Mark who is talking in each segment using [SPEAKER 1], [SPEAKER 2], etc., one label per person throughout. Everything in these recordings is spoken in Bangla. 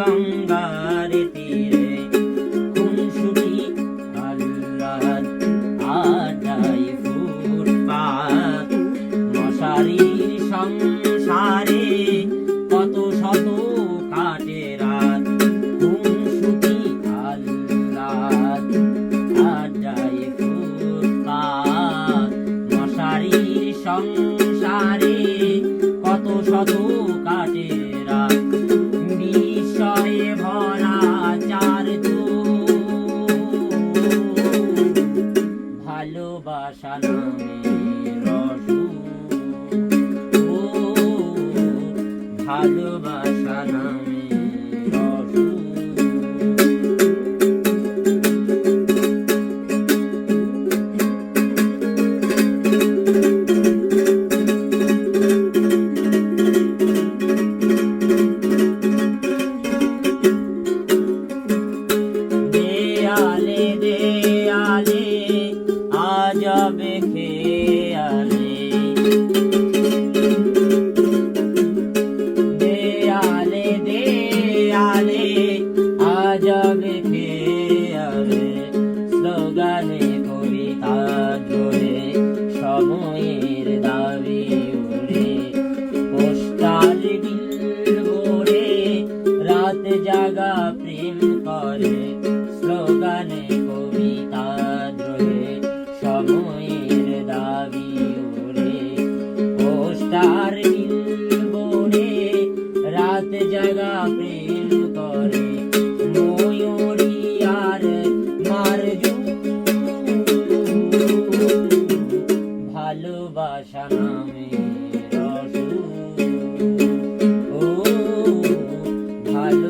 [SPEAKER 1] গঙ্গার তীরে কুমসুমি আল্লাহ আটাই ফুটপাত মশারির সঙ্গে ভাষা নামে রসু ও ভালোবাসা নামে রসু দেয়ালে দেয়ালে হবে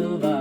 [SPEAKER 1] silver.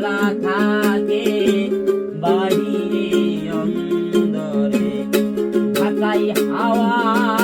[SPEAKER 1] খোলা থাকে বাহিরে অন্দরে ঢাকাই হাওয়া